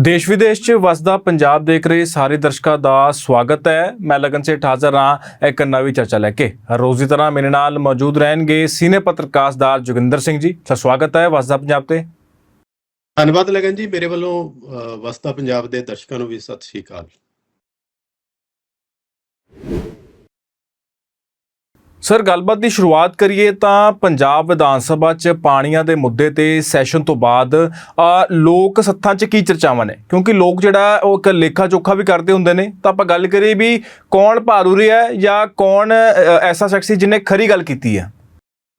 ਦੇਸ਼ ਵਿਦੇਸ਼ 'ਚ ਵਸਦਾ ਪੰਜਾਬ ਦੇਖ ਰਹੇ ਸਾਰੇ ਦਰਸ਼ਕਾਂ ਦਾ ਸਵਾਗਤ ਹੈ। ਮੈਂ ਲਗਨ ਸੇ ਹਾਜ਼ਰ ਹਾਂ, ਇੱਕ ਨਵੀਂ ਚਰਚਾ ਲੈ ਕੇ। ਰੋਜ਼ ਦੀ ਤਰ੍ਹਾਂ ਮੇਰੇ ਨਾਲ ਮੌਜੂਦ ਰਹਿਣਗੇ ਸੀਨੀਅਰ ਪੱਤਰਕਾਰਦਾਰ ਜੋਗਿੰਦਰ ਸਿੰਘ ਜੀ। ਸਰ, ਸਵਾਗਤ ਹੈ ਵਸਦਾ ਪੰਜਾਬ ਤੇ। ਧੰਨਵਾਦ ਲਗਨ ਜੀ, ਮੇਰੇ ਵੱਲੋਂ ਵਸਦਾ ਪੰਜਾਬ ਦੇ ਦਰਸ਼ਕਾਂ ਨੂੰ ਵੀ ਸਤਿ ਸ਼੍ਰੀ ਅਕਾਲ। ਸਰ, ਗੱਲਬਾਤ ਦੀ ਸ਼ੁਰੂਆਤ ਕਰੀਏ ਤਾਂ ਪੰਜਾਬ ਵਿਧਾਨ ਸਭਾ 'ਚ ਪਾਣੀਆਂ ਦੇ ਮੁੱਦੇ ਤੇ ਸੈਸ਼ਨ ਤੋਂ ਬਾਅਦ ਲੋਕ ਸੱਥਾਂ 'ਚ ਕੀ ਚਰਚਾਵਾਂ ਨੇ? ਕਿਉਂਕਿ ਲੋਕ ਜਿਹੜਾ ਉਹ ਇੱਕ ਲੇਖਾ ਜੋਖਾ ਵੀ ਕਰਦੇ ਹੁੰਦੇ ਨੇ। ਤਾਂ ਆਪਾਂ ਗੱਲ ਕਰੀਏ ਵੀ ਕੌਣ ਭਾਰੂ ਰਿਹਾ ਹੈ ਜਾਂ ਕੌਣ ਐਸਾ ਸ਼ਖਸੀ ਸੀ ਜਿਹਨੇ ਖਰੀ ਗੱਲ ਕੀਤੀ ਹੈ?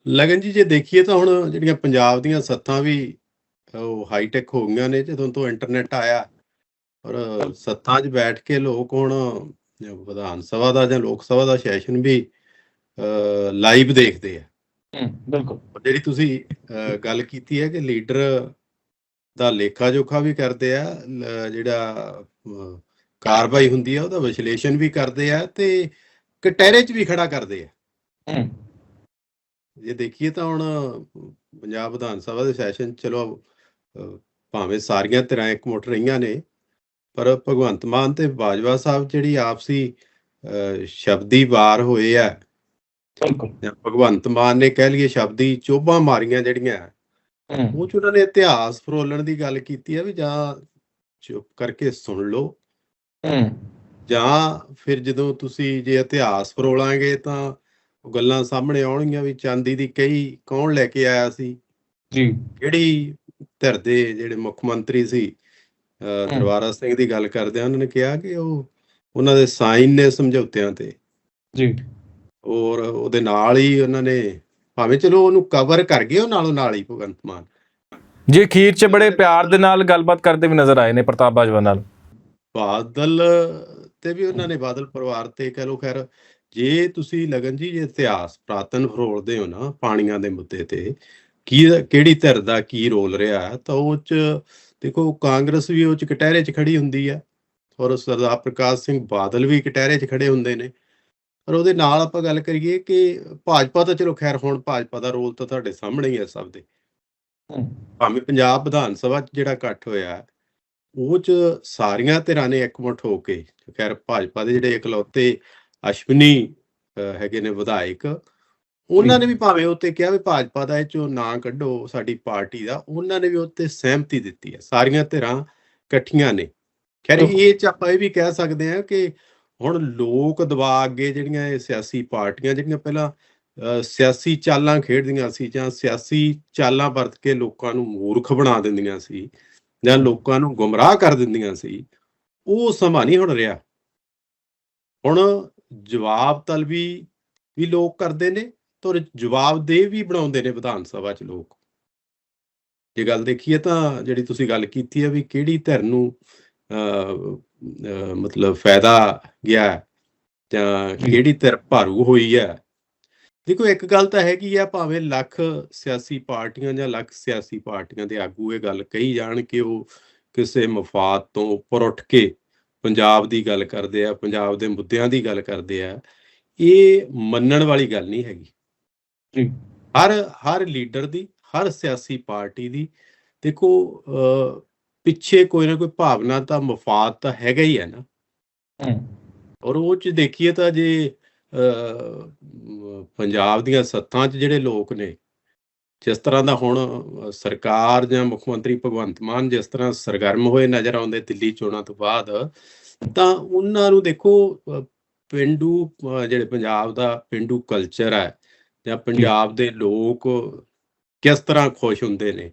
ਲਗਨ ਜੀ, ਜੇ ਦੇਖੀਏ ਤਾਂ ਹੁਣ ਜਿਹੜੀਆਂ ਪੰਜਾਬ ਦੀਆਂ ਸੱਥਾਂ ਵੀ ਉਹ ਹਾਈਟੈਕ ਹੋ ਗਈਆਂ ਨੇ, ਜਦੋਂ ਤੋਂ ਇੰਟਰਨੈਟ ਆਇਆ, ਔਰ ਸੱਥਾਂ 'ਚ ਬੈਠ ਕੇ ਲੋਕ ਹੁਣ, ਵਿਧਾਨ ਸਭਾ ਦਾ ਜਾਂ ਲੋਕ ਸਭਾ ਦਾ ਸੈਸ਼ਨ ਵੀ ਲਾਈਵ ਦੇਖਦੇ ਆ। ਬਿਲਕੁਲ। ਜਿਹੜੀ ਤੁਸੀਂ ਗੱਲ ਕੀਤੀ ਹੈ ਕਿ ਲੀਡਰ ਦਾ ਲੇਖਾ ਜੋਖਾ ਵੀ ਕਰਦੇ ਆ ਜਿਹੜਾ ਕਾਰਵਾਈ ਹੁੰਦੀ ਆ ਉਹਦਾ ਵਿਸ਼ਲੇਸ਼ਣ ਵੀ ਕਰਦੇ ਆ ਤੇ ਕਟਹਿਰੇ 'ਚ ਵੀ ਖੜਾ ਕਰਦੇ ਆ। ਜੇ ਦੇਖੀਏ ਤਾਂ ਹੁਣ ਪੰਜਾਬ ਵਿਧਾਨ ਸਭਾ ਦੇ ਸੈਸ਼ਨ ਚਲੋ ਭਾਵੇਂ ਸਾਰੀਆਂ ਧਿਰਾਂ ਇਕਮੁੱਠ ਰਹੀਆਂ ਨੇ ਪਰ ਭਗਵੰਤ ਮਾਨ ਤੇ ਬਾਜਵਾ ਸਾਹਿਬ ਜਿਹੜੀ ਆਪਸੀ ਸ਼ਬਦੀ ਵਾਰ ਹੋਏ ਆ ਬਿਲਕੁਲ। ਜਾਂ ਭਗਵੰਤ ਮਾਨ ਨੇ ਕਹਿ ਲਈਏ ਸ਼ਬਦੀ ਚੋਭਾਂ ਮਾਰੀਆਂ ਜਿਹੜੀਆਂ ਉਹ ਚ ਉਹਨਾਂ ਨੇ ਇਤਿਹਾਸ ਫਰੋਲਣ ਦੀ ਗੱਲ ਕੀਤੀ ਹੈ ਵੀ ਜਾਂ ਚੁੱਪ ਕਰਕੇ ਸੁਣ ਲਓ। ਜਾਂ ਫਿਰ ਜਦੋਂ ਤੁਸੀਂ ਜੇ ਇਤਿਹਾਸ ਫਰੋਲਾਂਗੇ ਤਾਂ ਉਹ ਗੱਲਾਂ ਸਾਹਮਣੇ ਆਉਣਗੀਆਂ ਵੀ ਚਾਂਦੀ ਦੀ ਕਈ ਕੌਣ ਲੈ ਕੇ ਆਇਆ ਸੀ? ਜੀ। ਕਿਹੜੀ ਧਿਰ ਦੇ ਜਿਹੜੇ ਮੁੱਖ ਮੰਤਰੀ ਸੀ? ਦਰਬਾਰਾ ਸਿੰਘ ਦੀ ਗੱਲ ਕਰਦੇ ਆ ਉਹਨਾਂ ਨੇ ਕਿਹਾ ਕਿ ਉਹ ਉਹਨਾਂ ਦੇ ਸਾਈਨ ਨੇ ਸਮਝੌਤਿਆਂ ਤੇ। ਜੀ। ਔਰ ਉਹਦੇ ਨਾਲ ਹੀ ਉਹਨਾਂ ਨੇ ਭਾਵੇਂ ਚਲੋ ਉਹਨੂੰ ਕਵਰ ਕਰ ਗਏ ਉਹ ਨਾਲੋਂ ਨਾਲ ਹੀ ਭਗਵੰਤ ਮਾਨ। ਜੀ ਅਖੀਰ 'ਚ ਬੜੇ ਪਿਆਰ ਦੇ ਨਾਲ ਗੱਲਬਾਤ ਕਰਦੇ ਵੀ ਨਜ਼ਰ ਆਏ ਨੇ ਪ੍ਰਤਾਪ ਬਾਜਵਾ ਨਾਲ। ਬਾਦਲ ਤੇ ਵੀ ਉਹਨਾਂ ਨੇ ਬਾਦਲ ਪਰਿਵਾਰ ਤੇ ਕਹ ਲੋ ਖੈਰ ਜੇ ਤੁਸੀਂ ਲਗਨ ਜੀ ਜੇ ਇਤਿਹਾਸ ਪ੍ਰਾਤਨ ਫਰੋਲਦੇ ਹੋ ਨਾ ਪਾਣੀਆਂ ਦੇ ਮੁੱਦੇ ਤੇ ਕੀ ਕਿਹੜੀ ਧਿਰ ਦਾ ਕੀ ਰੋਲ ਰਿਹਾ ਹੈ, ਤਾਂ ਉਹ ਚ ਦੇਖੋ ਕਾਂਗਰਸ ਵੀ ਉਹ ਚ ਕਟਹਿਰੇ ਚ ਖੜੀ ਹੁੰਦੀ ਹੈ ਔਰ ਸਰਦਾਰ ਪ੍ਰਕਾਸ਼ ਸਿੰਘ ਬਾਦਲ ਵੀ ਕਟਹਿਰੇ ਚ ਖੜੇ ਹੁੰਦੇ ਨੇ। ਪਰ ਉਹਦੇ ਨਾਲ ਆਪਾਂ ਗੱਲ ਕਰੀਏ ਕਿ ਭਾਜਪਾ ਤਾਂ ਚਲੋ ਖੈਰ ਹੁਣ ਭਾਜਪਾ ਦਾ ਰੋਲ ਤਾਂ ਤੁਹਾਡੇ ਸਾਹਮਣੇ ਹੀ ਹੈ ਸਭ ਦੇ। ਭਾਵੇਂ ਪੰਜਾਬ ਵਿਧਾਨ ਸਭਾ 'ਚ ਜਿਹੜਾ ਇਕੱਠ ਹੋਇਆ ਉਹ ਚ ਸਾਰੀਆਂ ਧਿਰਾਂ ਨੇ ਇਕਮੁੱਠ ਹੋ ਕੇ ਖੈਰ ਭਾਜਪਾ ਦੇ ਜਿਹੜੇ ਇਕਲੌਤੇ ਅਸ਼ਵਨੀ ਹੈਗੇ ਨੇ ਵਿਧਾਇਕ ਉਹਨਾਂ ਨੇ ਵੀ ਭਾਵੇਂ ਉੱਤੇ ਕਿਹਾ ਵੀ ਭਾਜਪਾ ਦਾ ਇਹ ਚੋਂ ਨਾਂ ਕੱਢੋ ਸਾਡੀ ਪਾਰਟੀ ਦਾ ਉਹਨਾਂ ਨੇ ਵੀ ਉੱਤੇ ਸਹਿਮਤੀ ਦਿੱਤੀ ਹੈ। ਸਾਰੀਆਂ ਧਿਰਾਂ ਇਕੱਠੀਆਂ ਨੇ। ਖੈਰ ਇਹ ਚ ਆਪਾਂ ਇਹ ਵੀ ਕਹਿ ਸਕਦੇ ਹਾਂ ਕਿ ਹੁਣ ਲੋਕ ਦਬਾਅ ਅੱਗੇ ਜਿਹੜੀਆਂ ਇਹ ਸਿਆਸੀ ਪਾਰਟੀਆਂ ਜਿਹੜੀਆਂ ਪਹਿਲਾਂ ਸਿਆਸੀ ਚਾਲਾਂ ਖੇਡਦੀਆਂ ਸੀ ਜਾਂ ਸਿਆਸੀ ਚਾਲਾਂ ਵਰਤ ਕੇ ਲੋਕਾਂ ਨੂੰ ਮੂਰਖ ਬਣਾ ਦਿੰਦੀਆਂ ਸੀ ਜਾਂ ਲੋਕਾਂ ਨੂੰ ਗੁੰਮਰਾਹ ਕਰ ਦਿੰਦੀਆਂ ਸੀ ਉਹ ਸਮਾਂ ਨਹੀਂ ਹੁਣ ਰਿਹਾ। ਹੁਣ ਜਵਾਬ ਤਲਬੀ ਵੀ ਲੋਕ ਕਰਦੇ ਨੇ ਤੇ ਜਵਾਬ ਦੇ ਵੀ ਬਣਾਉਂਦੇ ਨੇ ਵਿਧਾਨ ਸਭਾ 'ਚ ਲੋਕ। ਇਹ ਗੱਲ ਦੇਖੀਏ ਤਾਂ ਜਿਹੜੀ ਤੁਸੀਂ ਗੱਲ ਕੀਤੀ ਹੈ ਵੀ ਕਿਹੜੀ ਧਿਰ ਨੂੰ ਮਤਲਬ ਫਾਇਦਾ ਗਿਆ ਜਾਂ ਕਿਹੜੀ ਧਿਰ ਭਾਰੂ ਹੋਈ ਹੈ। ਦੇਖੋ ਇੱਕ ਗੱਲ ਤਾਂ ਹੈਗੀ ਆ ਭਾਵੇਂ ਲੱਖ ਸਿਆਸੀ ਪਾਰਟੀਆਂ ਜਾਂ ਲੱਖ ਸਿਆਸੀ ਪਾਰਟੀਆਂ ਦੇ ਆਗੂ ਇਹ ਗੱਲ ਕਹੀ ਜਾਣ ਕਿ ਉਹ ਕਿਸੇ ਮਫਾਦ ਤੋਂ ਉੱਪਰ ਉੱਠ ਕੇ ਪੰਜਾਬ ਦੀ ਗੱਲ ਕਰਦੇ ਆ ਪੰਜਾਬ ਦੇ ਮੁੱਦਿਆਂ ਦੀ ਗੱਲ ਕਰਦੇ ਆ ਇਹ ਮੰਨਣ ਵਾਲੀ ਗੱਲ ਨਹੀਂ ਹੈਗੀ। ਜੀ। ਹਰ ਹਰ ਲੀਡਰ ਦੀ ਹਰ ਸਿਆਸੀ ਪਾਰਟੀ ਦੀ ਦੇਖੋ ਪਿੱਛੇ ਕੋਈ ਨਾ ਕੋਈ ਭਾਵਨਾ ਤਾਂ ਮਫਾਦ ਤਾਂ ਹੈਗਾ ਹੀ ਹੈ ਨਾ। ਔਰ ਉਹ ਚ ਦੇਖੀਏ ਤਾਂ ਜੇ ਪੰਜਾਬ ਦੀਆਂ ਸੱਥਾਂ 'ਚ ਜਿਹੜੇ ਲੋਕ ਨੇ ਜਿਸ ਤਰ੍ਹਾਂ ਦਾ ਹੁਣ ਸਰਕਾਰ ਜਾਂ ਮੁੱਖ ਮੰਤਰੀ ਭਗਵੰਤ ਮਾਨ ਜਿਸ ਤਰ੍ਹਾਂ ਸਰਗਰਮ ਹੋਏ ਨਜ਼ਰ ਆਉਂਦੇ ਦਿੱਲੀ ਚੋਣਾਂ ਤੋਂ ਬਾਅਦ ਤਾਂ ਉਹਨਾਂ ਨੂੰ ਦੇਖੋ ਪਿੰਡੂ ਜਿਹੜੇ ਪੰਜਾਬ ਦਾ ਪਿੰਡੂ ਕਲਚਰ ਹੈ ਜਾਂ ਪੰਜਾਬ ਦੇ ਲੋਕ ਕਿਸ ਤਰ੍ਹਾਂ ਖੁਸ਼ ਹੁੰਦੇ ਨੇ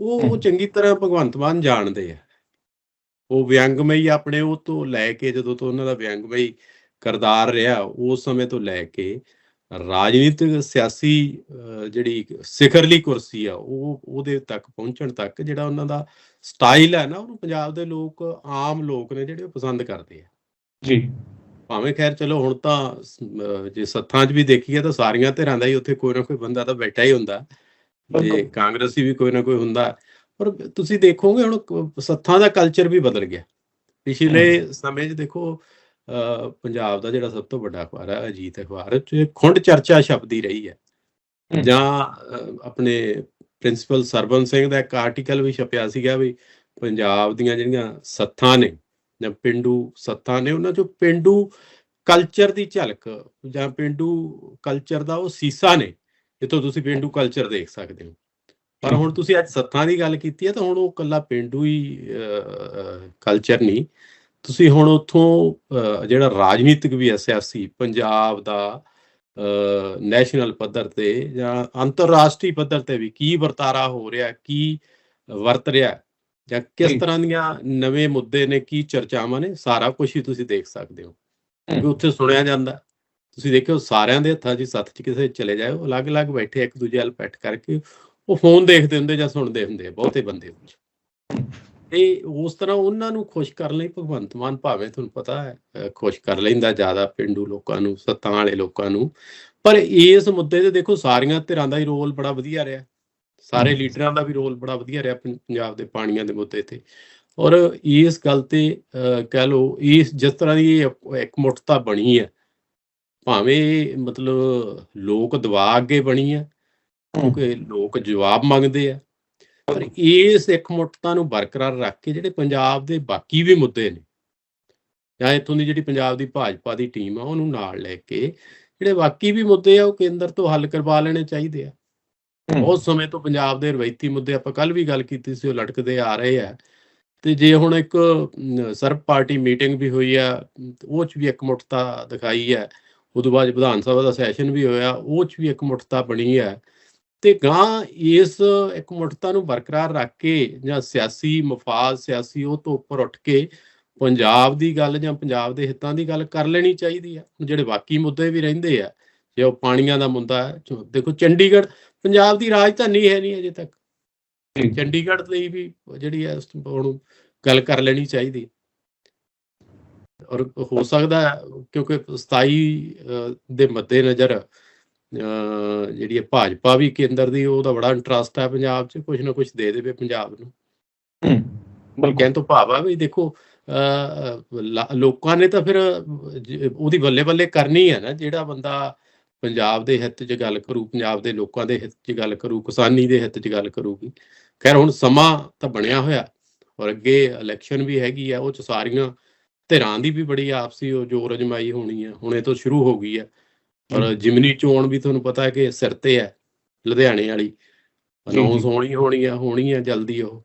ਉਹ। ਚੰਗੀ ਤਰ੍ਹਾਂ ਭਗਵੰਤ ਮਾਨ ਜਾਣਦੇ ਆ। ਉਹ ਵਿਅੰਗਮਈ ਆਪਣੇ ਉਹ ਤੋਂ ਲੈ ਕੇ ਜਦੋਂ ਤੋਂ ਉਹਨਾਂ ਦਾ ਵਿਅੰਗਮਈ ਕਰਤਾਰ ਰਿਹਾ ਉਸ ਸਮੇਂ ਤੋਂ ਲੈ ਕੇ ਰਾਜਨੀਤਿਕ ਸਿਆਸੀ ਜਿਹੜੀ ਸਿਖਰਲੀ ਕੁਰਸੀ ਆ ਉਹ ਉਹਦੇ ਤੱਕ ਪਹੁੰਚਣ ਤੱਕ ਜਿਹੜਾ ਉਹਨਾਂ ਦਾ ਸਟਾਈਲ ਹੈ ਨਾ ਉਹਨੂੰ ਪੰਜਾਬ ਦੇ ਲੋਕ ਆਮ ਲੋਕ ਨੇ ਜਿਹੜੇ ਪਸੰਦ ਕਰਦੇ ਆ। ਜੀ। ਭਾਵੇਂ ਖੈਰ ਚਲੋ ਹੁਣ ਤਾਂ ਜੇ ਸੱਥਾਂ 'ਚ ਵੀ ਦੇਖੀਏ ਤਾਂ ਸਾਰੀਆਂ ਧਿਰਾਂ ਦਾ ਹੀ ਉੱਥੇ ਕੋਈ ਨਾ ਕੋਈ ਬੰਦਾ ਤਾਂ ਬੈਠਾ ਹੀ ਹੁੰਦਾ। ਤੇ। ਕਾਂਗਰਸੀ ਵੀ ਕੋਈ ਨਾ ਕੋਈ ਹੁੰਦਾ। ਪਰ ਤੁਸੀਂ ਦੇਖੋਗੇ ਹੁਣ ਸੱਥਾਂ ਦਾ ਕਲਚਰ ਵੀ ਬਦਲ ਗਿਆ। ਪਿਛਲੇ ਸਮੇਂ 'ਚ ਦੇਖੋ ਪੰਜਾਬ ਦਾ ਜਿਹੜਾ ਸਭ ਤੋਂ ਵੱਡਾ ਅਖਬਾਰ ਹੈ ਅਜੀਤ ਅਖਬਾਰ 'ਚ ਖੁੰਡ ਚਰਚਾ ਛਪਦੀ ਰਹੀ ਹੈ। ਜਾਂ ਆਪਣੇ ਪ੍ਰਿੰਸੀਪਲ ਸਰਬਨ ਸਿੰਘ ਦਾ ਇੱਕ ਆਰਟੀਕਲ ਵੀ ਛਪਿਆ ਸੀਗਾ ਵੀ ਪੰਜਾਬ ਦੀਆਂ ਜਿਹੜੀਆਂ ਸੱਥਾਂ ਨੇ ਜਾਂ ਪਿੰਡੂ ਸੱਥਾਂ ਨੇ ਉਹਨਾਂ ਚੋਂ ਪਿੰਡੂ ਕਲਚਰ ਦੀ ਝਲਕ ਜਾਂ ਪਿੰਡੂ ਕਲਚਰ ਦਾ ਉਹ ਸੀਸਾ ਨੇ। ਜਿੱਥੋਂ ਤੁਸੀਂ ਪਿੰਡੂ ਕਲਚਰ ਦੇਖ ਸਕਦੇ ਹੋ। ਪਰ ਹੁਣ ਤੁਸੀਂ ਅੱਜ ਸੱਥਾਂ ਦੀ ਗੱਲ ਕੀਤੀ ਹੈ ਤਾਂ ਹੁਣ ਉਹ ਕੱਲਾ ਪਿੰਡੂ ਹੀ ਕਲਚਰ ਨਹੀਂ। ਤੁਸੀਂ ਹੁਣ ਉੱਥੋਂ ਜਿਹੜਾ ਰਾਜਨੀਤਿਕ ਵੀ ਹੈ ਸਿਆਸੀ ਪੰਜਾਬ ਦਾ ਨੈਸ਼ਨਲ ਪੱਧਰ ਤੇ ਜਾਂ ਅੰਤਰਰਾਸ਼ਟਰੀ ਪੱਧਰ ਤੇ ਵੀ ਕੀ ਵਰਤਾਰਾ ਹੋ ਰਿਹਾ ਕੀ ਵਰਤ ਰਿਹਾ ਜਾਂ ਕਿਸ। ਤਰ੍ਹਾਂ ਦੀਆਂ ਨਵੇਂ ਮੁੱਦੇ ਨੇ ਕੀ ਚਰਚਾਵਾਂ ਨੇ ਸਾਰਾ ਕੁਝ ਹੀ ਤੁਸੀਂ ਦੇਖ ਸਕਦੇ ਹੋ। ਕਿਉਂਕਿ ਉੱਥੇ ਸੁਣਿਆ ਜਾਂਦਾ। ਤੁਸੀਂ ਦੇਖਿਓ ਸਾਰਿਆਂ ਦੇ ਹੱਥਾਂ 'ਚ ਸੱਥ 'ਚ ਕਿਸੇ ਚਲੇ ਜਾਓ ਅਲੱਗ-ਅਲੱਗ ਬੈਠੇ ਇੱਕ ਦੂਜੇ ਨਾਲ ਪੈਟ ਕਰਕੇ ਉਹ ਫੋਨ ਦੇਖਦੇ ਹੁੰਦੇ ਜਾਂ ਸੁਣਦੇ ਹੁੰਦੇ ਬਹੁਤੇ ਬੰਦੇ ਇਹ ਉਸ ਤਰ੍ਹਾਂ ਉਹਨਾਂ ਨੂੰ ਖੁਸ਼ ਕਰਨ ਲਈ ਭਗਵੰਤ ਮਾਨ ਭਾਵੇਂ ਤੁਹਾਨੂੰ ਪਤਾ ਹੈ ਖੁਸ਼ ਕਰ ਲੈਂਦਾ ਜ਼ਿਆਦਾ ਪਿੰਡੂ ਲੋਕਾਂ ਨੂੰ ਸੱਤਾਂ ਵਾਲੇ ਲੋਕਾਂ ਨੂੰ ਪਰ ਇਸ ਮੁੱਦੇ ਤੇ ਦੇਖੋ ਸਾਰੀਆਂ ਧਿਰਾਂ ਦਾ ਹੀ ਰੋਲ ਬੜਾ ਵਧੀਆ ਰਿਹਾ। ਸਾਰੇ। ਲੀਡਰਾਂ ਦਾ ਵੀ ਰੋਲ ਬੜਾ ਵਧੀਆ ਰਿਹਾ ਪੰਜਾਬ ਦੇ ਪਾਣੀਆਂ ਦੇ ਮੁੱਦੇ ਤੇ। ਔਰ ਇਸ ਗੱਲ ਤੇ ਕਹਿ ਲਓ ਇਸ ਜਿਸ ਤਰ੍ਹਾਂ ਦੀ ਇਹ ਇਕਮੁੱਠਤਾ ਬਣੀ ਹੈ ਭਾਵੇਂ ਮਤਲਬ ਲੋਕ ਦਬਾਅ ਅੱਗੇ ਬਣੀ ਹੈ। ਕਿਉਂਕਿ ਲੋਕ ਜਵਾਬ ਮੰਗਦੇ ਆ ਪਰ ਇਸ ਇਕਮੁੱਠਤਾ ਨੂੰ ਬਰਕਰਾਰ ਰੱਖ ਕੇ ਜਿਹੜੇ ਪੰਜਾਬ ਦੇ ਬਾਕੀ ਵੀ ਮੁੱਦੇ ਨੇ ਜਾਂ ਇੱਥੋਂ ਦੀ ਜਿਹੜੀ ਪੰਜਾਬ ਦੀ ਭਾਜਪਾ ਦੀ ਟੀਮ ਆ ਉਹਨੂੰ ਨਾਲ ਲੈ ਕੇ ਜਿਹੜੇ ਬਾਕੀ ਵੀ ਮੁੱਦੇ ਆ ਉਹ ਕੇਂਦਰ ਤੋਂ ਹੱਲ ਕਰਵਾ ਲੈਣੇ ਚਾਹੀਦੇ ਆ। ਬਹੁਤ ਸਮੇਂ ਤੋਂ ਪੰਜਾਬ ਦੇ ਰਵਾਇਤੀ ਮੁੱਦੇ ਆਪਾਂ ਕੱਲ ਵੀ ਗੱਲ ਕੀਤੀ ਸੀ ਉਹ ਲਟਕਦੇ ਆ ਰਹੇ ਆ। ਤੇ ਜੇ ਹੁਣ ਇੱਕ ਸਰਬ ਪਾਰਟੀ ਮੀਟਿੰਗ ਵੀ ਹੋਈ ਆ ਉਹ ਚ ਵੀ ਇਕਮੁੱਠਤਾ ਦਿਖਾਈ ਹੈ ਉਦੋਂ ਬਾਅਦ ਵਿਧਾਨ ਸਭਾ ਦਾ ਸੈਸ਼ਨ ਵੀ ਹੋਇਆ ਉਹ ਚ ਵੀ ਇਕਮੁੱਠਤਾ ਬਣੀ ਹੈ। ਤੇ ਗਾਂ ਇਸ ਇਕਮੁੱਠਤਾ ਨੂੰ ਬਰਕਰਾਰ ਰੱਖ ਕੇ ਜਾਂ ਸਿਆਸੀ ਮਫਾਦ ਸਿਆਸੀ ਉਹ ਤੋਂ ਉੱਪਰ ਉੱਠ ਕੇ ਪੰਜਾਬ ਦੀ ਗੱਲ ਜਾਂ ਪੰਜਾਬ ਦੇ ਹਿੱਤਾਂ ਦੀ ਗੱਲ ਕਰ ਲੈਣੀ ਚਾਹੀਦੀ ਆ ਜਿਹੜੇ ਬਾਕੀ ਮੁੱਦੇ ਵੀ ਰਹਿੰਦੇ ਆ ਜੇ ਉਹ ਪਾਣੀਆਂ ਦਾ ਮੁੱਦਾ ਹੈ ਚੋ- ਦੇਖੋ ਚੰਡੀਗੜ੍ਹ ਪੰਜਾਬ ਦੀ ਰਾਜਧਾਨੀ ਹੈ ਨਹੀਂ ਅਜੇ ਤੱਕ। ਚੰਡੀਗੜ੍ਹ ਲਈ ਵੀ ਜਿਹੜੀ ਹੈ ਉਸ ਹੁਣ ਗੱਲ ਕਰ ਲੈਣੀ ਚਾਹੀਦੀ। ਔਰ ਹੋ ਸਕਦਾ ਕਿਉਂਕਿ 27 ਅਹ, ਦੇ ਮੱਦੇ ਨਜ਼ਰ ਜਿਹੜੀ ਹੈ ਭਾਜਪਾ ਵੀ ਕੇਂਦਰ ਦੀ ਉਹਦਾ ਬੜਾ ਇੰਟਰਸਟ ਹੈ ਪੰਜਾਬ 'ਚ ਕੁਝ ਨਾ ਕੁਝ ਦੇ ਦੇਵੇ ਪੰਜਾਬ ਨੂੰ। ਬਿਲਕੁਲ। ਕਹਿਣ ਤੋਂ ਭਾਵ ਵੀ ਦੇਖੋ ਲੋਕਾਂ ਨੇ ਤਾਂ ਫਿਰ ਉਹਦੀ ਬੱਲੇ ਬੱਲੇ ਕਰਨੀ ਹੈ ਨਾ ਜਿਹੜਾ ਬੰਦਾ ਪੰਜਾਬ ਦੇ ਹਿੱਤ 'ਚ ਗੱਲ ਕਰੂ ਪੰਜਾਬ ਦੇ ਲੋਕਾਂ ਦੇ ਹਿੱਤ 'ਚ ਗੱਲ ਕਰੂ ਕਿਸਾਨੀ ਦੇ ਹਿੱਤ 'ਚ ਗੱਲ ਕਰੂਗੀ। ਖੈਰ ਹੁਣ ਸਮਾਂ ਤਾਂ ਬਣਿਆ ਹੋਇਆ ਔਰ ਅੱਗੇ ਇਲੈਕਸ਼ਨ ਵੀ ਹੈਗੀ ਆ ਉਹ 'ਚ ਸਾਰੀਆਂ ਧਿਰਾਂ ਦੀ ਵੀ ਬੜੀ ਆਪਸੀ ਉਹ ਜੋਰ ਅਜਮਾਈ ਹੋਣੀ ਆ ਹੁਣ ਤੋਂ ਸ਼ੁਰੂ ਹੋ ਗਈ ਆ। ਔਰ ਜਿਮਨੀ ਚੋਣ ਵੀ ਤੁਹਾਨੂੰ ਪਤਾ ਹੈ ਕਿ ਸਿਰ ਤੇ ਹੈ ਲੁਧਿਆਣੇ ਵਾਲੀ। ਅਨਾਉਂਸ। ਹੋਣੀ ਹੋਣੀ ਆ ਹੋਣੀ ਆ ਜਲਦੀ ਉਹ।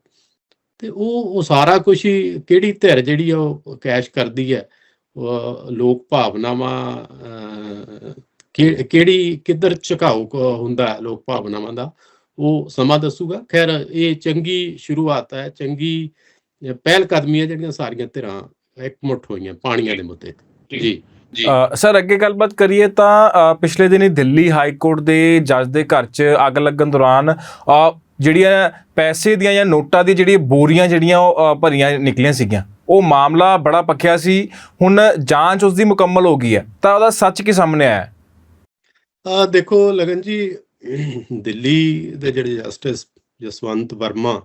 ਤੇ ਉਹ ਉਹ ਸਾਰਾ ਕੁਝ ਹੀ ਕਿਹੜੀ ਧਿਰ ਜਿਹੜੀ ਆ ਉਹ ਕੈਸ਼ ਕਰਦੀ ਹੈ ਲੋਕ ਭਾਵਨਾਵਾਂ ਕਿਹੜੀ ਕਿੱਧਰ ਝੁਕਾਓ ਕ- ਹੁੰਦਾ ਹੈ ਲੋਕ ਭਾਵਨਾਵਾਂ ਦਾ ਉਹ ਸਮਾਂ ਦੱਸੂਗਾ। ਖੈਰ ਇਹ ਚੰਗੀ ਸ਼ੁਰੂਆਤ ਹੈ ਚੰਗੀ ਪਹਿਲ ਕਦਮੀਆਂ ਜਿਹੜੀਆਂ ਸਾਰੀਆਂ ਧਿਰਾਂ ਇਕਮੁੱਠ ਹੋਈਆਂ ਪਾਣੀਆਂ ਦੇ ਮੁੱਦੇ ਤੇ। ਜੀ ਜੀ। ਸਰ ਅੱਗੇ ਗੱਲਬਾਤ ਕਰੀਏ ਤਾਂ ਪਿਛਲੇ ਦਿਨੀ ਦਿੱਲੀ ਹਾਈ ਕੋਰਟ ਦੇ ਜੱਜ ਦੇ ਘਰ 'ਚ ਅੱਗ ਲੱਗਣ ਦੌਰਾਨ ਜਿਹੜੀਆਂ ਪੈਸੇ ਦੀਆਂ ਜਾਂ ਨੋਟਾਂ ਦੀ ਜਿਹੜੀ ਬੋਰੀਆਂ ਜਿਹੜੀਆਂ ਉਹ ਭਰੀਆਂ ਨਿਕਲੀਆਂ ਸੀਗੀਆਂ ਉਹ ਮਾਮਲਾ ਬੜਾ ਪੱਕਿਆ ਸੀ। ਹੁਣ ਜਾਂਚ ਉਸ ਦੀ ਮੁਕੰਮਲ ਹੋ ਗਈ ਹੈ। ਤਾਂ ਉਹਦਾ ਸੱਚ ਕੀ ਸਾਹਮਣੇ ਆਇਆ? ਆ ਦੇਖੋ ਲਗਨ ਜੀ ਦਿੱਲੀ ਦੇ ਜਿਹੜੇ ਜਸਟਿਸ ਜਸਵੰਤ ਵਰਮਾ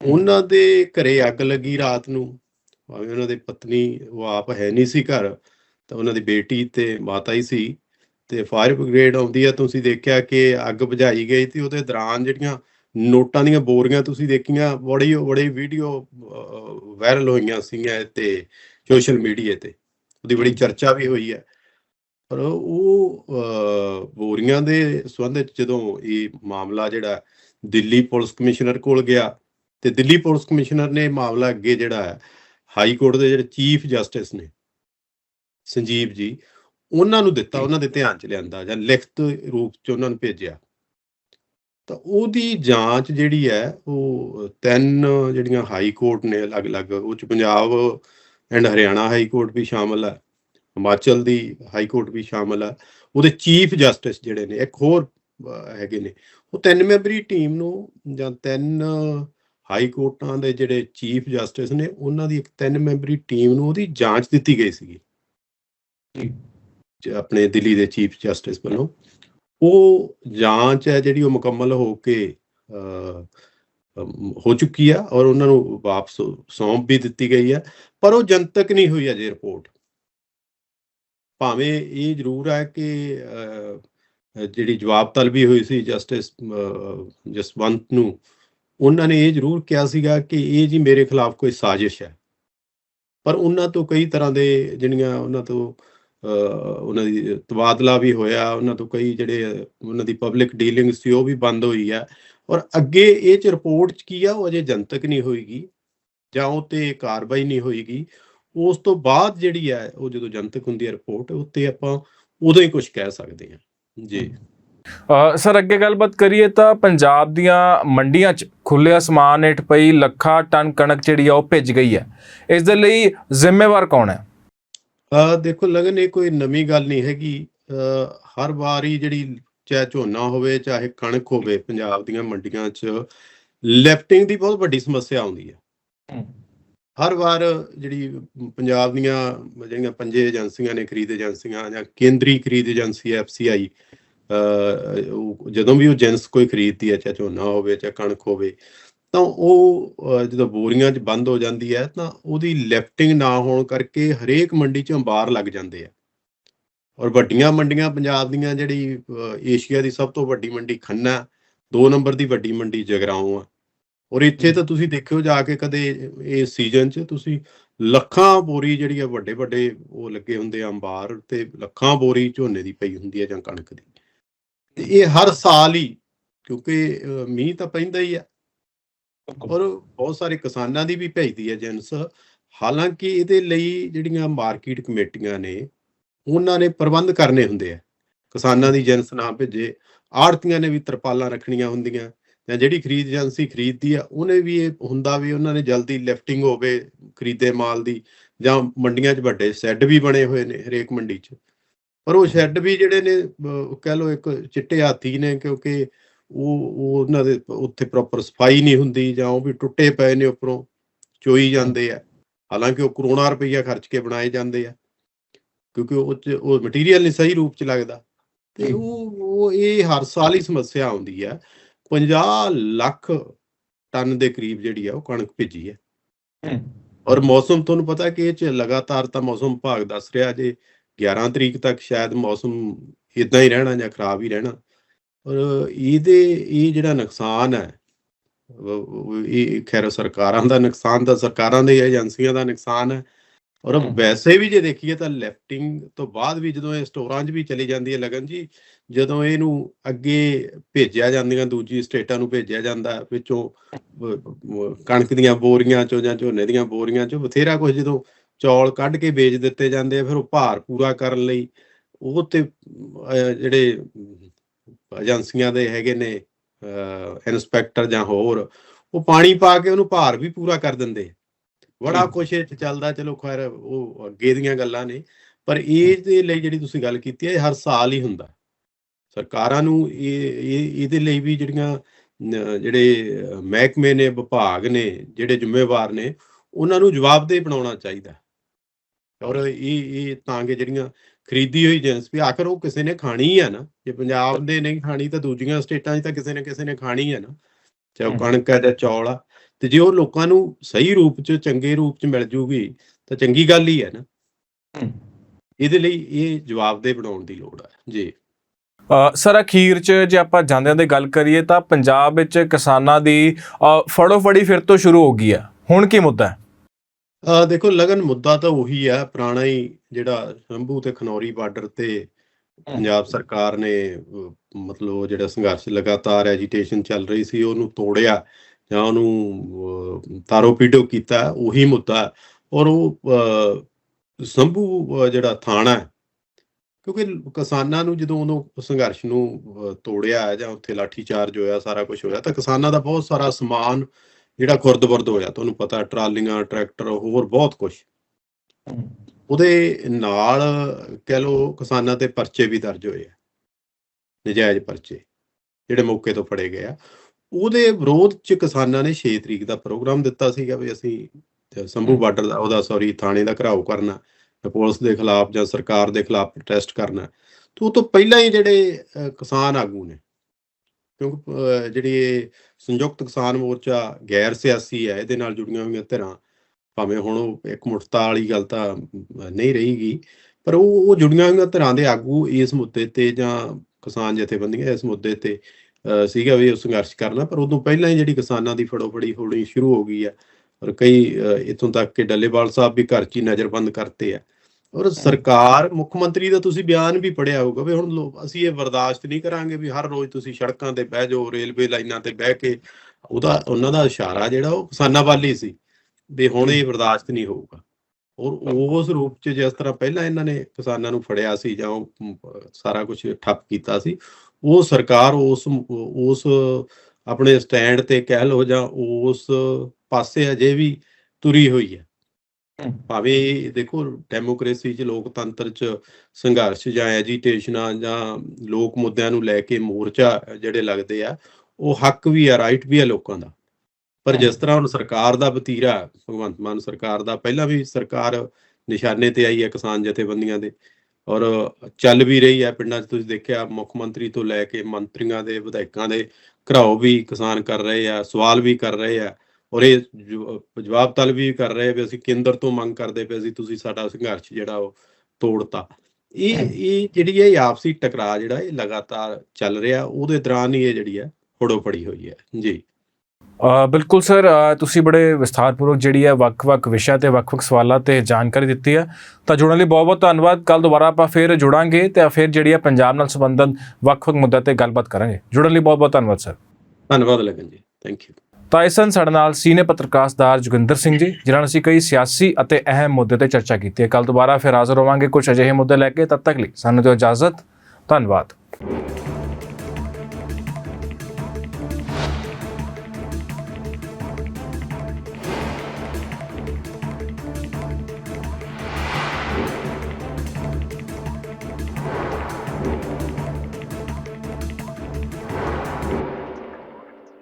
ਉਹਨਾਂ ਦੇ ਘਰੇ ਅੱਗ ਲੱਗੀ ਰਾਤ ਨੂੰ। ਭਾਵੇਂ ਉਹਨਾਂ ਦੀ ਪਤਨੀ ਉਹ ਆਪ ਹੈ ਨਹੀਂ ਸੀ ਘਰ ਤਾਂ ਉਹਨਾਂ ਦੀ ਬੇਟੀ ਤੇ ਮਾਤਾ ਹੀ ਸੀ। ਤੇ ਫਾਇਰ ਬ੍ਰਿਗੇਡ ਆਉਂਦੀ ਆ ਤੁਸੀਂ ਦੇਖਿਆ ਕਿ ਅੱਗ ਬੁਝਾਈ ਗਈ ਤੇ ਉਹਦੇ ਦੌਰਾਨ ਜਿਹੜੀਆਂ ਨੋਟਾਂ ਦੀਆਂ ਬੋਰੀਆਂ ਤੁਸੀਂ ਦੇਖੀਆਂ ਬੜੀ ਬੜੀ ਵੀਡੀਓ ਵਾਇਰਲ ਹੋਈਆਂ ਸੀਗੀਆਂ ਤੇ ਸੋਸ਼ਲ ਮੀਡੀਆ ਤੇ। ਉਹਦੀ ਬੜੀ ਚਰਚਾ ਵੀ ਹੋਈ ਹੈ ਪਰ ਉਹ ਅਹ, ਬੋਰੀਆਂ ਦੇ ਸੰਬੰਧ ਵਿੱਚ ਜਦੋਂ ਇਹ ਮਾਮਲਾ ਜਿਹੜਾ ਦਿੱਲੀ ਪੁਲਿਸ ਕਮਿਸ਼ਨਰ ਕੋਲ ਗਿਆ ਤੇ ਦਿੱਲੀ ਪੁਲਿਸ ਕਮਿਸ਼ਨਰ ਨੇ ਮਾਮਲਾ ਅੱਗੇ ਜਿਹੜਾ ਹੈ ਹਾਈ ਕੋਰਟ ਦੇ ਜਿਹੜੇ ਚੀਫ ਜਸਟਿਸ ਨੇ, ਸੰਜੀਵ ਜੀ, ਉਹਨਾਂ ਨੂੰ ਦਿੱਤਾ, ਉਹਨਾਂ ਦੇ ਧਿਆਨ ਚ ਲਿਆਂਦਾ ਜਾਂ ਲਿਖਤ ਰੂਪ ਚ ਉਹਨਾਂ ਨੂੰ ਭੇਜਿਆ। ਤਾਂ ਉਹਦੀ ਜਾਂਚ ਜਿਹੜੀ ਹੈ, ਉਹ ਤਿੰਨ ਜਿਹੜੀਆਂ ਹਾਈ ਕੋਰਟ ਨੇ ਅਲੱਗ-ਅਲੱਗ, ਉਹ ਚ Punjab and Haryana high court ਵੀ ਸ਼ਾਮਲ ਹੈ, ਹਿਮਾਚਲ ਦੀ ਹਾਈ ਕੋਰਟ ਵੀ ਸ਼ਾਮਲ ਹੈ, ਉਹਦੇ ਚੀਫ ਜਸਟਿਸ ਜਿਹੜੇ ਨੇ, ਇੱਕ ਹੋਰ ਹੈਗੇ ਨੇ। ਉਹ ਤਿੰਨ ਮੈਂਬਰੀ ਟੀਮ ਨੂੰ ਜਾਂ ਤਿੰਨ ਹਾਈ ਕੋਰਟਾਂ ਦੇ ਜਿਹੜੇ ਚੀਫ ਜਸਟਿਸ ਨੇ, ਉਹਨਾਂ ਦੀ ਇੱਕ ਤਿੰਨ ਮੈਂਬਰੀ ਟੀਮ ਨੂੰ ਉਹਦੀ ਜਾਂਚ ਦਿੱਤੀ ਗਈ ਸੀਗੀ। ਆਪਣੇ ਦਿੱਲੀ ਦੇ ਚੀਫ ਜਸਟਿਸ ਵੱਲੋਂ। ਉਹ ਜਾਂਚ ਹੈ ਜਿਹੜੀ ਉਹ ਮੁਕੰਮਲ ਹੋ ਕੇ ਹੋ ਚੁੱਕੀ ਆ ਔਰ ਉਹਨਾਂ ਨੂੰ ਵਾਪਸ ਸੌਂਪ ਵੀ ਦਿੱਤੀ ਗਈ ਹੈ, ਪਰ ਉਹ ਜਨਤਕ ਨਹੀਂ ਹੋਈ ਅਜੇ ਰਿਪੋਰਟ। ਭਾਵੇਂ ਇਹ ਜ਼ਰੂਰ ਹੈ ਕਿ ਜਿਹੜੀ ਜਵਾਬ ਤਲਬੀ ਹੋਈ ਸੀ ਜਸਟਿਸ ਜਸਵੰਤ ਨੂੰ ਉਹਨਾਂ ਨੇ ਇਹ ਜ਼ਰੂਰ ਕਿਹਾ ਸੀਗਾ ਕਿ ਇਹ ਜੀ ਮੇਰੇ ਖਿਲਾਫ ਕੋਈ ਸਾਜ਼ਿਸ਼ ਹੈ। ਪਰ ਉਹਨਾਂ ਤੋਂ ਕਈ ਤਰ੍ਹਾਂ ਦੇ ਜਿਹੜੀਆਂ ਉਹਨਾਂ ਤੋਂ ਉਹਨਾਂ ਦੀ ਤਬਾਦਲਾ ਵੀ ਹੋਇਆ, ਉਹਨਾਂ ਤੋਂ ਕਈ ਜਿਹੜੇ ਉਹਨਾਂ ਦੀ ਪਬਲਿਕ ਡੀਲਿੰਗ ਸੀ, ਉਹ ਵੀ ਬੰਦ ਹੋਈ ਹੈ ਔਰ ਅੱਗੇ ਇਹ ਚ ਰਿਪੋਰਟ ਚ ਕੀ ਆ, ਉਹ ਅਜੇ ਜਨਤਕ ਨਹੀਂ ਹੋਏਗੀ ਜਾਂ ਉਹ ਤੇ ਕਾਰਵਾਈ ਨਹੀਂ ਹੋਏਗੀ ਉਸ ਤੋਂ ਬਾਅਦ ਜਿਹੜੀ ਹੈ ਉਹ ਜਦੋਂ ਜਨਤਕ ਹੁੰਦੀ ਹੈ ਰਿਪੋਰਟ, ਉੱਤੇ ਆਪਾਂ ਉਦੋਂ ਹੀ ਕੁਝ ਕਹਿ ਸਕਦੇ ਹਾਂ। ਜੀ। ਸਰ ਅੱਗੇ ਗੱਲਬਾਤ ਕਰੀਏ ਤਾਂ ਪੰਜਾਬ ਦੀਆਂ ਮੰਡੀਆਂ 'ਚ ਖੁੱਲੇ ਅਸਮਾਨ ਹੇਠ ਪਈ ਲੱਖਾਂ ਟਨ ਕਣਕ ਜਿਹੜੀ ਆ ਉਹ ਭਿੱਜ ਗਈ ਹੈ। ਇਸ ਦੇ ਲਈ ਜ਼ਿੰਮੇਵਾਰ ਕੌਣ ਹੈ? ਅ ਦੇਖੋ ਲਗਨ ਇਹ ਕੋਈ ਨਵੀਂ ਗੱਲ ਨਹੀਂ ਹੈਗੀ। ਹਰ ਵਾਰੀ ਜਿਹੜੀ ਚਾਹੇ ਝੋਨਾ ਹੋਵੇ ਚਾਹੇ ਕਣਕ ਹੋਵੇ ਪੰਜਾਬ ਦੀਆਂ ਮੰਡੀਆਂ 'ਚ ਲੈਫਟਿੰਗ ਦੀ ਬਹੁਤ ਵੱਡੀ ਸਮੱਸਿਆ ਆਉਂਦੀ ਹੈ। ਹਰ ਵਾਰ ਜਿਹੜੀ ਪੰਜਾਬ ਦੀਆਂ ਜਿਹੜੀਆਂ ਪੰਜੇ ਏਜੰਸੀਆਂ ਨੇ ਖਰੀਦ ਏਜੰਸੀਆਂ ਜਾਂ ਕੇਂਦਰੀ ਖਰੀਦ ਏਜੰਸੀ ਐਫਸੀਆਈ ਜਦੋਂ ਵੀ ਉਹ ਜਿੰਸ ਕੋਈ ਖਰੀਦਦੀ ਹੈ, ਚਾਹੇ ਝੋਨਾ ਹੋਵੇ, ਚਾਹੇ ਕਣਕ ਹੋਵੇ, ਤਾਂ ਉਹ ਜਦੋਂ ਬੋਰੀਆਂ 'ਚ ਬੰਦ ਹੋ ਜਾਂਦੀ ਹੈ, ਤਾਂ ਉਹਦੀ ਲਿਫਟਿੰਗ ਨਾ ਹੋਣ ਕਰਕੇ ਹਰੇਕ ਮੰਡੀ 'ਚ ਅੰਬਾਰ ਲੱਗ ਜਾਂਦੇ ਆ। ਔਰ ਵੱਡੀਆਂ ਮੰਡੀਆਂ, ਪੰਜਾਬ ਦੀਆਂ ਜਿਹੜੀ ਏਸ਼ੀਆ ਦੀ ਸਭ ਤੋਂ ਵੱਡੀ ਮੰਡੀ ਖੰਨਾ, ਦੋ ਨੰਬਰ ਦੀ ਵੱਡੀ ਮੰਡੀ ਜਗਰਾਉਂ ਆ। ਔਰ ਇੱਥੇ ਤਾਂ ਤੁਸੀਂ ਦੇਖਿਓ ਜਾ ਕੇ ਕਦੇ ਇਹ ਸੀਜ਼ਨ 'ਚ ਤੁਸੀਂ ਲੱਖਾਂ ਬੋਰੀ ਜਿਹੜੀ ਆ ਵੱਡੇ ਵੱਡੇ ਉਹ ਲੱਗੇ ਹੁੰਦੇ ਆ ਅੰਬਾਰ ਤੇ, ਲੱਖਾਂ ਬੋਰੀ ਝੋਨੇ ਦੀ ਪਈ ਹੁੰਦੀ ਹੈ ਜਾਂ ਕਣਕ ਦੀ। ਇਹ ਹਰ ਸਾਲ ਹੀ, ਕਿਉਂਕਿ ਮੀਂਹ ਤਾਂ ਪੈਂਦਾ ਹੀ ਆ। ਔਰ ਬਹੁਤ ਸਾਰੇ ਕਿਸਾਨਾਂ ਦੀ ਵੀ ਭੇਜਦੀ ਹੈ ਜਿੰਸ ਹਾਲਾਂਕਿ ਇਹਦੇ ਲਈ ਜਿਹੜੀਆਂ ਮਾਰਕੀਟ ਕਮੇਟੀਆਂ ਨੇ, ਉਹਨਾਂ ਨੇ ਪ੍ਰਬੰਧ ਕਰਨੇ ਹੁੰਦੇ ਆ। ਕਿਸਾਨਾਂ ਦੀ ਜਿੰਸ ਨਾ ਭੇਜੇ। ਆੜਤੀਆਂ ਨੇ ਵੀ ਤਰਪਾਲਾਂ ਰੱਖਣੀਆਂ ਹੁੰਦੀਆਂ। ਜਾਂ ਜਿਹੜੀ ਖਰੀਦ ਏਜੰਸੀ ਖਰੀਦਦੀ ਆ, ਉਹਨੇ ਵੀ ਇਹ ਹੁੰਦਾ ਵੀ ਉਹਨਾਂ ਨੇ ਜਲਦੀ ਲਿਫਟਿੰਗ ਹੋਵੇ ਖਰੀਦੇ ਮਾਲ ਦੀ, ਜਾਂ ਮੰਡੀਆਂ 'ਚ ਵੱਡੇ ਸ਼ੈੱਡ ਵੀ ਬਣੇ ਹੋਏ ਨੇ ਹਰੇਕ ਮੰਡੀ 'ਚ। ਪਰ ਉਹ ਸ਼ੈੱਡ ਵੀ ਜਿਹੜੇ ਨੇ ਕਹਿ ਲਓ ਇੱਕ ਚਿੱਟੇ ਹਾਥੀ ਨੇ ਕਿਉਂਕਿ ਉਹ ਉਹ ਉਹਨਾਂ ਦੇ ਉੱਥੇ ਪ੍ਰੋਪਰ ਸਫ਼ਾਈ ਨਹੀਂ ਹੁੰਦੀ ਜਾਂ ਉਹ ਵੀ ਟੁੱਟੇ ਪਏ ਨੇ ਉੱਪਰੋਂ ਚੋਈ ਜਾਂਦੇ ਆ। ਹਾਲਾਂਕਿ ਉਹ ਕਰੋੜਾਂ ਰੁਪਈਆ ਖਰਚ ਕੇ ਬਣਾਏ ਜਾਂਦੇ ਆ ਕਿਉਂਕਿ ਉਹ ਉਹ ਮਟੀਰੀਅਲ ਨਹੀਂ ਸਹੀ ਰੂਪ 'ਚ ਲੱਗਦਾ। ਤੇ ਉਹ ਉਹ ਇਹ ਹਰ ਸਾਲ ਹੀ ਸਮੱਸਿਆ ਆਉਂਦੀ ਆ। 50 ਲੱਖ ਟਨ ਦੇ ਕਰੀਬ ਜਿਹੜੀ ਆ ਉਹ ਕਣਕ ਭੇਜੀ ਹੈ। ਔਰ ਮੌਸਮ ਤੁਹਾਨੂੰ ਪਤਾ ਕਿ ਇਹ ਚ ਲਗਾਤਾਰ ਤਾਂ ਮੌਸਮ ਵਿਭਾਗ ਦੱਸ ਰਿਹਾ ਜੇ 11 ਤਰੀਕ ਤੱਕ ਸ਼ਾਇਦ ਮੌਸਮ ਇਦਾਂ ਹੀ ਰਹਿਣਾ ਜਾਂ ਖਰਾਬ ਹੀ ਰਹਿਣਾ ਔਰ ਇਹਦੇ ਇਹ ਜਿਹੜਾ ਨੁਕਸਾਨ ਹੈ ਇਹ ਖੈਰ ਸਰਕਾਰਾਂ ਦਾ ਨੁਕਸਾਨ ਤਾਂ ਸਰਕਾਰਾਂ ਦੇ ਏਜੰਸੀਆਂ ਦਾ ਨੁਕਸਾਨ ਹੈ ਔਰ। ਵੈਸੇ ਵੀ ਜੇ ਦੇਖੀਏ ਤਾਂ ਲੈਫਟਿੰਗ ਤੋਂ ਬਾਅਦ ਵੀ ਜਦੋਂ ਇਹ ਸਟੋਰਾਂ 'ਚ ਵੀ ਚਲੀ ਜਾਂਦੀ ਹੈ ਲਗਨ ਜੀ ਜਦੋਂ ਇਹਨੂੰ ਅੱਗੇ ਭੇਜਿਆ ਜਾਂਦੀਆਂ ਦੂਜੀ ਸਟੇਟਾਂ ਨੂੰ ਭੇਜਿਆ ਜਾਂਦਾ ਵਿੱਚੋਂ ਕਣਕ ਦੀਆਂ ਬੋਰੀਆਂ ਚੋਂ ਜਾਂ ਝੋਨੇ ਦੀਆਂ ਬੋਰੀਆਂ ਚੋਂ ਬਥੇਰਾ ਕੁਝ ਜਦੋਂ ਚੌਲ ਕੱਢ ਕੇ ਵੇਚ ਦਿੱਤੇ ਜਾਂਦੇ ਆ ਫਿਰ ਉਹ ਭਾਰ ਪੂਰਾ ਕਰਨ ਲਈ ਉਹ ਤੇ ਜਿਹੜੇ ਏਜੰਸੀਆਂ ਦੇ ਹੈਗੇ ਨੇ ਇਨਸਪੈਕਟਰ ਜਾਂ ਹੋਰ ਉਹ ਪਾਣੀ ਪਾ ਕੇ ਉਹਨੂੰ ਭਾਰ ਵੀ ਪੂਰਾ ਕਰ ਦਿੰਦੇ। ਬੜਾ। ਕੁਛ ਇਹ ਚੱਲਦਾ ਚਲੋ ਖੈਰ ਉਹ ਅੱਗੇ ਦੀਆਂ ਗੱਲਾਂ ਨੇ ਪਰ ਇਹ ਦੇ ਲਈ ਜਿਹੜੀ ਤੁਸੀਂ ਗੱਲ ਕੀਤੀ ਹੈ ਇਹ ਹਰ ਸਾਲ ਹੀ ਹੁੰਦਾ ਸਰਕਾਰਾਂ ਨੂੰ ਇਹ ਇਹ ਇਹਦੇ ਲਈ ਵੀ ਜਿਹੜੀਆਂ ਜਿਹੜੇ ਮਹਿਕਮੇ ਨੇ ਵਿਭਾਗ ਨੇ ਜਿਹੜੇ ਜ਼ਿੰਮੇਵਾਰ ਨੇ ਉਹਨਾਂ ਨੂੰ ਜਵਾਬਦੇਹ ਬਣਾਉਣਾ ਚਾਹੀਦਾ ਔਰ ਇਹ ਇਹ ਤਾਂ ਕਿ ਜਿਹੜੀਆਂ ਖਰੀਦੀ ਹੋਈ ਜਿੰਸ ਵੀ ਆਖਰ ਉਹ ਕਿਸੇ ਨੇ ਖਾਣੀ ਆ ਨਾ। ਜੇ ਪੰਜਾਬ ਦੇ ਨਹੀਂ ਖਾਣੀ ਤਾਂ ਦੂਜੀਆਂ ਸਟੇਟਾਂ 'ਚ ਤਾਂ ਕਿਸੇ ਨੇ ਕਿਸੇ ਨੇ ਖਾਣੀ ਆ ਨਾ। ਚਾਹੇ। ਕਣਕ ਹੈ ਜਾਂ ਚੌਲ ਆ। ਤੇ ਜੇ ਉਹ ਲੋਕਾਂ ਨੂੰ ਸਹੀ ਰੂਪ 'ਚ ਚੰਗੇ ਰੂਪ 'ਚ ਮਿਲ ਜੂਗੀ ਤਾਂ ਚੰਗੀ ਗੱਲ ਹੀ ਹੈ ਨਾ। ਇਹਦੇ ਲਈ ਇਹ ਜਵਾਬਦੇਹ ਬਣਾਉਣ ਦੀ ਲੋੜ ਹੈ ਜੀ। ਸਰ ਅਖੀਰ 'ਚ ਜੇ ਆਪਾਂ ਜਾਂਦਿਆਂ ਦੀ ਗੱਲ ਕਰੀਏ ਤਾਂ ਪੰਜਾਬ ਵਿੱਚ ਕਿਸਾਨਾਂ ਦੀ ਫੜੋ ਫੜੀ ਫਿਰ ਤੋਂ ਸ਼ੁਰੂ ਹੋ ਗਈ ਹੈ ਹੁਣ ਕੀ ਮੁੱਦਾ? ਹੈ ਆ ਦੇਖੋ ਲਗਨ ਮੁੱਦਾ ਤਾਂ ਉਹੀ ਹੈ ਪੁਰਾਣਾ ਹੀ ਜਿਹੜਾ ਸ਼ੰਭੂ ਤੇ ਖਨੌਰੀ ਬਾਰਡਰ ਤੇ ਪੰਜਾਬ ਸਰਕਾਰ ਨੇ ਮਤਲਬ ਜਿਹੜਾ ਸੰਘਰਸ਼ ਲਗਾਤਾਰ ਐਜੀਟੇਸ਼ਨ ਚੱਲ ਰਹੀ ਸੀ ਉਹਨੂੰ ਤੋੜਿਆ ਜਾਂ ਉਹਨੂੰ ਅਹ, ਤਾਰੋ ਪੀਡੋ ਕੀਤਾ ਉਹੀ ਮੁੱਦਾ। ਔਰ ਉਹ ਅਹ, ਸ਼ੰਭੂ ਜਿਹੜਾ ਥਾਣਾ ਹੈ ਕਿਉਂਕਿ ਕਿਸਾਨਾਂ ਨੂੰ ਜਦੋਂ ਉਹਨੂੰ ਸੰਘਰਸ਼ ਨੂੰ ਤੋੜਿਆ ਹੈ ਜਾਂ ਉੱਥੇ ਲਾਠੀ ਚਾਰਜ ਹੋਇਆ ਸਾਰਾ ਕੁਝ ਹੋਇਆ ਤਾਂ ਕਿਸਾਨਾਂ ਦਾ ਬਹੁਤ ਸਾਰਾ ਸਮਾਨ ਜਿਹੜਾ ਖੁਰਦ-ਬੁਰਦ ਹੋਇਆ ਤੁਹਾਨੂੰ ਪਤਾ ਟਰਾਲੀਆਂ ਟਰੈਕਟਰ ਹੋਰ ਬਹੁਤ ਕੁਝ ਉਹਦੇ ਨਾਲ ਕਹਿ ਲਓ ਕਿਸਾਨਾਂ ਤੇ ਪਰਚੇ ਵੀ ਦਰਜ ਹੋਏ ਆ। ਨਜਾਇਜ਼ ਪਰਚੇ ਜਿਹੜੇ ਮੌਕੇ ਤੋਂ ਫੜੇ ਗਏ ਆ। ਉਹਦੇ ਵਿਰੋਧ ਚ ਕਿਸਾਨਾਂ ਨੇ 6 ਤਰੀਕ ਦਾ ਪ੍ਰੋਗਰਾਮ ਦਿੱਤਾ ਸੀਗਾ ਵੀ ਅਸੀਂ ਸੰਭੂ। ਬਾਰਡਰ ਦਾ ਉਹਦਾ ਸੌਰੀ ਥਾਣੇ ਦਾ ਘਰਾਓ ਕਰਨਾ ਤੇ ਪੁਲਿਸ ਦੇ ਖਿਲਾਫ ਜਾਂ ਸਰਕਾਰ ਦੇ ਖਿਲਾਫ ਪ੍ਰੋਟੈਸਟ ਕਰਨਾ। ਤੇ ਉਹ ਤੋਂ ਪਹਿਲਾਂ ਹੀ ਜਿਹੜੇ ਕਿਸਾਨ ਆਗੂ ਨੇ ਕਿਉਂਕਿ ਜਿਹੜੀ ਇਹ ਸੰਯੁਕਤ ਕਿਸਾਨ ਮੋਰਚਾ ਗੈਰ ਸਿਆਸੀ ਹੈ ਇਹਦੇ ਨਾਲ ਜੁੜੀਆਂ ਹੋਈਆਂ ਧਿਰਾਂ ਭਾਵੇਂ ਹੁਣ ਉਹ ਇੱਕ ਮੁਠਤਾ ਵਾਲੀ ਗੱਲ ਤਾਂ ਅਮ, ਨਹੀਂ ਰਹੀਗੀ ਪਰ ਉਹ ਉਹ ਜੁੜੀਆਂ ਹੋਈਆਂ ਧਿਰਾਂ ਦੇ ਆਗੂ ਇਸ ਮੁੱਦੇ ਤੇ ਜਾਂ ਕਿਸਾਨ ਜਥੇਬੰਦੀਆਂ ਇਸ ਮੁੱਦੇ ਤੇ ਅ, ਸੀਗਾ ਵੀ ਉਹ ਸੰਘਰਸ਼ ਕਰਨਾ ਪਰ ਉਦੋਂ ਪਹਿਲਾਂ ਹੀ ਜਿਹੜੀ ਕਿਸਾਨਾਂ ਦੀ ਫੜੋਫੜੀ ਹੋਣੀ ਸ਼ੁਰੂ ਹੋ ਗਈ ਹੈ ਔਰ ਕਈ ਅ, ਇੱਥੋਂ ਤੱਕ ਕਿ ਡੱਲੇਵਾਲ ਸਾਹਿਬ ਵੀ ਘਰ 'ਚ ਹੀ ਨਜ਼ਰਬੰਦ ਕਰਤੇ ਆ ਔਰ ਸਰਕਾਰ ਮੁੱਖ ਮੰਤਰੀ ਦਾ ਤੁਸੀਂ ਬਿਆਨ ਵੀ ਪੜਿਆ ਹੋਊਗਾ ਵੀ ਹੁਣ ਲੋ- ਅਸੀਂ ਇਹ ਬਰਦਾਸ਼ਤ ਨਹੀਂ ਕਰਾਂਗੇ ਵੀ ਹਰ ਰੋਜ਼ ਤੁਸੀਂ ਸੜਕਾਂ ਤੇ ਬਹਿ ਜਾਓ ਰੇਲਵੇ ਲਾਈਨਾਂ ਤੇ ਬਹਿ ਕੇ ਉਹਦਾ ਉਹਨਾਂ ਦਾ ਇਸ਼ਾਰਾ ਜਿਹੜਾ ਉਹ ਕਿਸਾਨਾਂ ਵੱਲ ਹੀ ਸੀ ਵੀ ਹੁਣ ਇਹ ਬਰਦਾਸ਼ਤ ਨਹੀਂ ਹੋਊਗਾ। ਔਰ ਉਸ ਰੂਪ 'ਚ ਜਿਸ ਤਰ੍ਹਾਂ ਪਹਿਲਾਂ ਇਹਨਾਂ ਨੇ ਕਿਸਾਨਾਂ ਨੂੰ ਫੜਿਆ ਸੀ ਜਾਂ ਸਾਰਾ ਕੁਝ ਠੱਪ ਕੀਤਾ ਸੀ ਉਹ ਸਰਕਾਰ ਉਸ ਉਸ ਆਪਣੇ ਸਟੈਂਡ ਤੇ ਕਹਿ ਲਓ ਜਾਂ ਉਸ ਪਾਸੇ ਅਜੇ ਵੀ ਤੁਰੀ ਹੋਈ ਹੈ। ਭਾਵੇਂ ਦੇਖੋ ਡੈਮੋਕ੍ਰੇਸੀ 'ਚ ਲੋਕਤੰਤਰ 'ਚ ਸੰਘਰਸ਼ ਜਾਂ ਐਜੀਟੇਸ਼ਨਾਂ ਜਾਂ ਲੋਕ ਮੁੱਦਿਆਂ ਨੂੰ ਲੈ ਕੇ ਮੋਰਚਾ ਜਿਹੜੇ ਲੱਗਦੇ ਆ ਉਹ ਹੱਕ ਵੀ ਆ ਰਾਈਟ ਵੀ ਆ ਲੋਕਾਂ ਦਾ। ਪਰ ਜਿਸ ਤਰ੍ਹਾਂ ਹੁਣ ਸਰਕਾਰ ਦਾ ਵਤੀਰਾ ਭਗਵੰਤ ਮਾਨ ਸਰਕਾਰ ਦਾ ਪਹਿਲਾਂ ਵੀ ਸਰਕਾਰ ਨਿਸ਼ਾਨੇ ਤੇ ਆਈ ਹੈ ਕਿਸਾਨ ਜਥੇਬੰਦੀਆਂ ਦੇ ਔਰ ਚੱਲ ਵੀ ਰਹੀ ਹੈ ਪਿੰਡਾਂ 'ਚ ਤੁਸੀਂ ਦੇਖਿਆ ਮੁੱਖ ਮੰਤਰੀ ਤੋਂ ਲੈ ਕੇ ਮੰਤਰੀਆਂ ਦੇ ਵਿਧਾਇਕਾਂ ਦੇ ਘਰਾਓ ਵੀ ਕਿਸਾਨ ਕਰ ਰਹੇ ਆ ਸਵਾਲ ਵੀ ਕਰ ਰਹੇ ਆ। ਔਰ ਇਹ ਜਵ- ਜਵਾਬ ਤਲਬ ਵੀ ਕਰ ਰਹੇ ਵੀ ਅਸੀਂ ਕੇਂਦਰ ਤੋਂ ਮੰਗ ਕਰਦੇ ਪਏ ਸੀ ਤੁਸੀਂ ਸਾਡਾ ਸੰਘਰਸ਼ ਜਿਹੜਾ ਉਹ ਤੋੜਤਾ। ਇਹ ਇਹ ਜਿਹੜੀ ਹੈ ਆਪਸੀ ਟਕਰਾਅ ਜਿਹੜਾ ਇਹ ਲਗਾਤਾਰ ਚੱਲ ਰਿਹਾ ਉਹਦੇ ਦੌਰਾਨ ਹੀ ਇਹ ਜਿਹੜੀ ਹੈ ਫੜੋ ਫੜੀ ਹੋਈ ਹੈ। ਜੀ। ਬਿਲਕੁਲ ਸਰ ਤੁਸੀਂ ਬੜੇ ਵਿਸਥਾਰਪੂਰਵਕ ਜਿਹੜੀ ਹੈ ਵੱਖ-ਵੱਖ ਵਿਸ਼ਾ ਤੇ ਵੱਖ-ਵੱਖ ਸਵਾਲਾਂ ਤੇ ਜਾਣਕਾਰੀ ਦਿੱਤੀ ਹੈ। ਤਾਂ ਜੁੜਨ ਲਈ ਬਹੁਤ-ਬਹੁਤ ਧੰਨਵਾਦ। ਕੱਲ ਦੁਬਾਰਾ ਆਪਾਂ ਫਿਰ ਜੁੜਾਂਗੇ ਤੇ ਫਿਰ ਜਿਹੜੀ ਹੈ ਪੰਜਾਬ ਨਾਲ ਸੰਬੰਧਤ ਵੱਖ-ਵੱਖ ਮੁੱਦਿਆਂ ਤੇ ਗੱਲਬਾਤ ਕਰਾਂਗੇ। ਜੁੜਨ ਲਈ ਬਹੁਤ-ਬਹੁਤ ਧੰਨਵਾਦ ਸਰ। ਧੰਨਵਾਦ ਲਗਨ ਜੀ। ਥੈਂਕ ਯੂ ਤਾਂ ਇਸ ਸਨ ਸਾਡੇ ਨਾਲ ਸੀਨੀਅਰ ਪੱਤਰਕਾਰ ਪੱਤਰਕਾਰਦਾਰ ਜੋਗਿੰਦਰ ਸਿੰਘ ਜੀ, ਜਿਨ੍ਹਾਂ ਨਾਲ ਅਸੀਂ ਕਈ ਸਿਆਸੀ ਅਤੇ ਅਹਿਮ ਮੁੱਦੇ ਤੇ ਚਰਚਾ ਕੀਤੀ ਹੈ। ਕੱਲ ਦੁਬਾਰਾ ਫਿਰ ਹਾਜ਼ਰ ਹੋਵਾਂਗੇ ਕੁਝ ਅਜਿਹੇ ਮੁੱਦੇ ਲੈ ਕੇ। ਤਦ ਤੱਕ ਲਈ ਸਾਨੂੰ ਦਿਓ ਇਜਾਜ਼ਤ। ਧੰਨਵਾਦ।